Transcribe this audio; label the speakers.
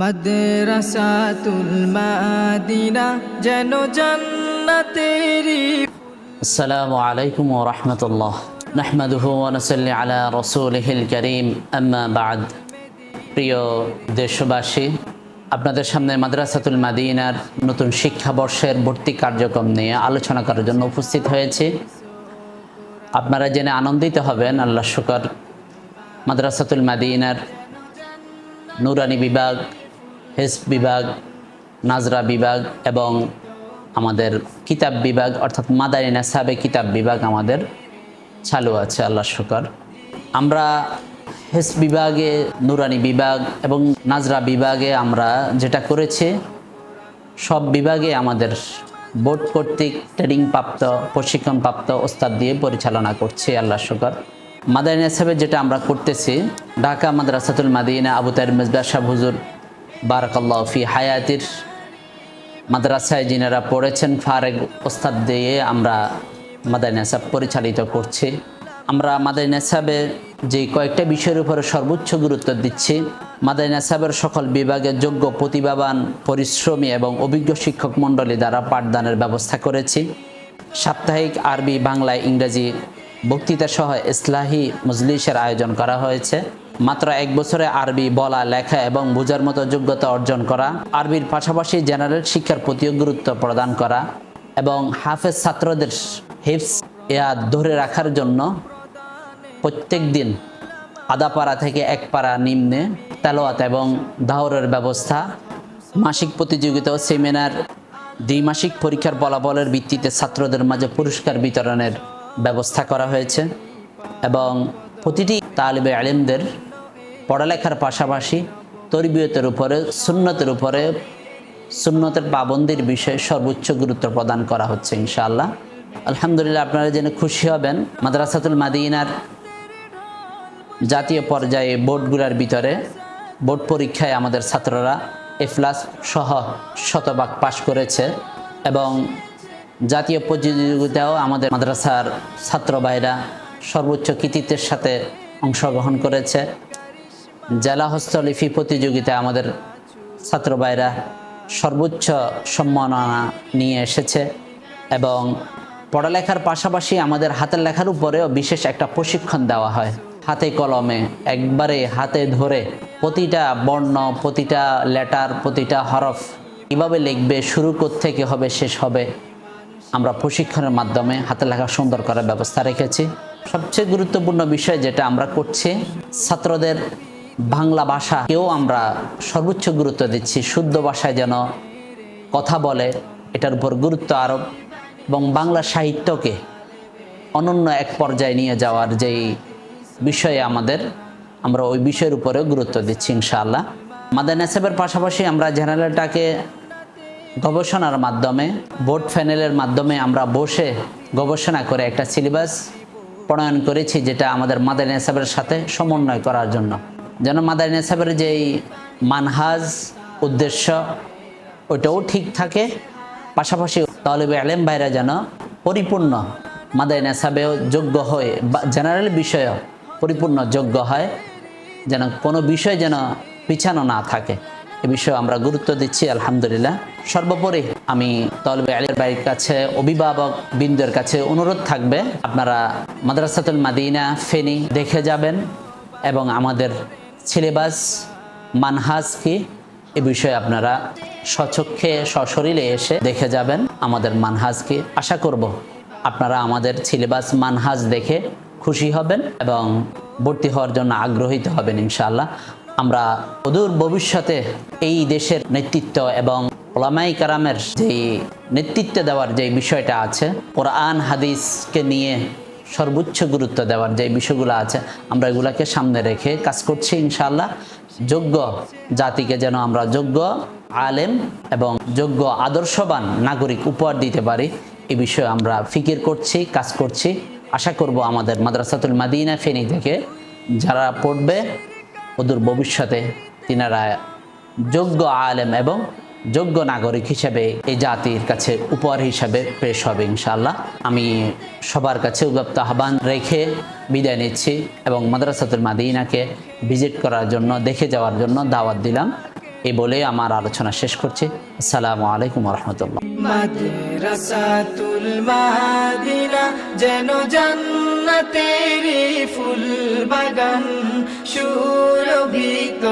Speaker 1: মাদ্রাসাতুল মাদিনা, যেন জান্নাতেরি
Speaker 2: আসসালামু আলাইকুম ওয়া রাহমাতুল্লাহ। নাহমাদুহু ওয়া নাসাল্লি আলা রাসূলিহিল কারীম, আম্মা বাদ। প্রিয় দেশবাসী, আপনাদের সামনে মাদ্রাসাতুল মাদিনার নতুন শিক্ষাবর্ষের ভর্তি কার্যক্রম নিয়ে আলোচনা করার জন্য উপস্থিত হয়েছে। আপনারা জেনে আনন্দিত হবেন, আল্লাহ শুকর, মাদ্রাসাতুল মাদিনার নুরানি বিভাগ হেস বিভাগ, নাজরা বিভাগ এবং আমাদের কিতাব বিভাগ, অর্থাৎ মাদারি নাসাবে কিতাব বিভাগ আমাদের চালু আছে আল্লাহ শুকর। আমরা হেস বিভাগে, নুরানি বিভাগ এবং নাজরা বিভাগে আমরা যেটা করেছি, সব বিভাগে আমাদের বোর্ড কর্তৃক ট্রেনিং প্রাপ্ত প্রশিক্ষণ প্রাপ্ত ওস্তাদ দিয়ে পরিচালনা করছি আল্লাহ শুকর। মাদারিনা হিসাবে যেটা আমরা করতেছি, ঢাকা মাদ্রাসাতুল মাদিনা, আবু তাইর শাহ হুজুর বারাকাল্লাহ ফি হায়াতির মাদ্রাসায় যিনারা পড়েছেন, ফারেক ওস্তাদ দিয়ে আমরা মাদারিন হিসাব পরিচালিত করছি। আমরা মাদারিন হিসাবে যে কয়েকটা বিষয়ের উপরে সর্বোচ্চ গুরুত্ব দিচ্ছি। মাদারিন হিসাবের সকল বিভাগে যোগ্য প্রতিভাবান, পরিশ্রমী এবং অভিজ্ঞ শিক্ষক মণ্ডলী দ্বারা পাঠদানের ব্যবস্থা করেছি। সাপ্তাহিক আরবি, বাংলা, ইংরেজি বক্তৃতা সহ ইসলাহি মজলিসের আয়োজন করা হয়েছে। মাত্র এক বছরে আরবি বলা, লেখা এবং বোঝার মতো যোগ্যতা অর্জন করা, আরবির পাশাপাশি জেনারেল শিক্ষার প্রতিও গুরুত্ব প্রদান করা এবং হাফেজ ছাত্রদের হিপস ইয়া ধরে রাখার জন্য প্রত্যেক দিন আধা পাড়া থেকে এক পাড়া নিম্নে তেলোয়াত এবং দাহরের ব্যবস্থা, মাসিক প্রতিযোগিতা ও সেমিনার, দ্বিমাসিক পরীক্ষার ফলাফলের ভিত্তিতে ছাত্রদের মাঝে পুরস্কার বিতরণের ব্যবস্থা করা হয়েছে এবং প্রতিটি তালিবে আলিমদের পড়ালেখার পাশাপাশি তরবিয়তের উপরে, সুন্নতের উপরে, সুন্নতের পাবন্দির বিষয়ে সর্বোচ্চ গুরুত্ব প্রদান করা হচ্ছে ইনশাআল্লাহ। আলহামদুলিল্লাহ আপনারা জেনে খুশি হবেন, মাদ্রাসাতুল মাদিনার জাতীয় পর্যায়ে বোর্ডগুলোর ভিতরে বোর্ড পরীক্ষায় আমাদের ছাত্ররা এ প্লাস সহ শতভাগ পাশ করেছে এবং জাতীয় প্রতিযোগিতাও আমাদের মাদ্রাসার ছাত্র ভাইরা সর্বোচ্চ কৃতিত্বের সাথে অংশগ্রহণ করেছে। জেলা হস্তলিপি প্রতিযোগিতায় আমাদের ছাত্র ভাইরা সর্বোচ্চ সম্মাননা নিয়ে এসেছে এবং পড়ালেখার পাশাপাশি আমাদের হাতের লেখার উপরেও বিশেষ একটা প্রশিক্ষণ দেওয়া হয়। হাতে কলমে একবারে হাতে ধরে প্রতিটা বর্ণ, প্রতিটা লেটার, প্রতিটা হরফ কীভাবে লিখবে, শুরু থেকে হবে, শেষ হবে আমরা প্রশিক্ষণের মাধ্যমে হাতে লেখা সুন্দর করার ব্যবস্থা রেখেছি। সবচেয়ে গুরুত্বপূর্ণ বিষয় যেটা আমরা করছি, ছাত্রদের বাংলা ভাষাকেও আমরা সর্বোচ্চ গুরুত্ব দিচ্ছি, শুদ্ধ ভাষায় যেন কথা বলে, এটার উপর গুরুত্ব আরোপ এবং বাংলা সাহিত্যকে অনন্য এক পর্যায়ে নিয়ে যাওয়ার যেই বিষয়ে আমাদের, আমরা ওই বিষয়ের উপরেও গুরুত্ব দিচ্ছি ইনশাআল্লাহ। মাদার নেসেবের পাশাপাশি আমরা জেনারেলটাকে গবেষণার মাধ্যমে, বোর্ড প্যানেলের মাধ্যমে আমরা বসে গবেষণা করে একটা সিলেবাস প্রণয়ন করেছি যেটা আমাদের মাদারিন সাহেবের সাথে সমন্বয় করার জন্য। যেন মাদারিন সাহেবের যেই মানহাজ উদ্দেশ্য, ওইটাও ঠিক থাকে। পাশাপাশি তলিবে আলেম ভাইরা যেন পরিপূর্ণ মাদারিন সাহেবেও যোগ্য হয়ে বা জেনারেল বিষয়েও পরিপূর্ণ যোগ্য হয়, যেন কোনো বিষয় যেন পিছানো না থাকে। এ বিষয়ে আমরা গুরুত্ব দিচ্ছি, আলহামদুলিল্লাহ। সর্বোপরি আমি তলবে আলীর বাড়ির কাছে, অভিভাবক বিন্দুর কাছে অনুরোধ থাকবে, আপনারা মাদ্রাসাতুল মাদিনা, ফেনি দেখে যাবেন এবং আমাদের সিলেবাস, মানহাজ কি, এ বিষয়ে আপনারা স্বচক্ষে সশরীরে এসে দেখে যাবেন আমাদের মানহাজ কি। আশা করব আপনারা আমাদের সিলেবাস, মানহাজ দেখে খুশি হবেন এবং ভর্তি হওয়ার জন্য আগ্রহীত হবেন, ইনশাআল্লাহ। আমরা অদূর ভবিষ্যতে এই দেশের নেতৃত্ব এবং ওলামাই কারামের যে নেতৃত্ব দেওয়ার যে বিষয়টা আছে, কোরআন, হাদিসকে নিয়ে সর্বোচ্চ গুরুত্ব দেওয়ার যে বিষয়গুলো আছে, আমরা এগুলাকে সামনে রেখে কাজ করছি ইনশাআল্লাহ। যোগ্য জাতিকে যেন আমরা যোগ্য আলেম এবং যোগ্য আদর্শবান নাগরিক উপহার দিতে পারি, এ বিষয়ে আমরা ফিকির করছি, কাজ করছি। আশা করব আমাদের মাদ্রাসাতুল মাদিনা ফেনী থেকে যারা পড়বে অদূর ভবিষ্যতে তিনারা যোগ্য আলেম এবং যোগ্য নাগরিক হিসেবে এই জাতির কাছে উপহার হিসাবে পেশ হবে, ইনশাআল্লাহ। আমি সবার কাছে উদ্যপ্ত আহ্বান রেখে বিদায় নিচ্ছি এবং মাদ্রাসাতুল মাদিনাকে ভিজিট করার জন্য, দেখে যাওয়ার জন্য দাওয়াত দিলাম। এই বলে আমার আলোচনা শেষ করছি। আসসালামু আলাইকুম রহমতুল্লাহ
Speaker 1: মাদিনা সুন্নতেরি ফুল বাগান সুরভিত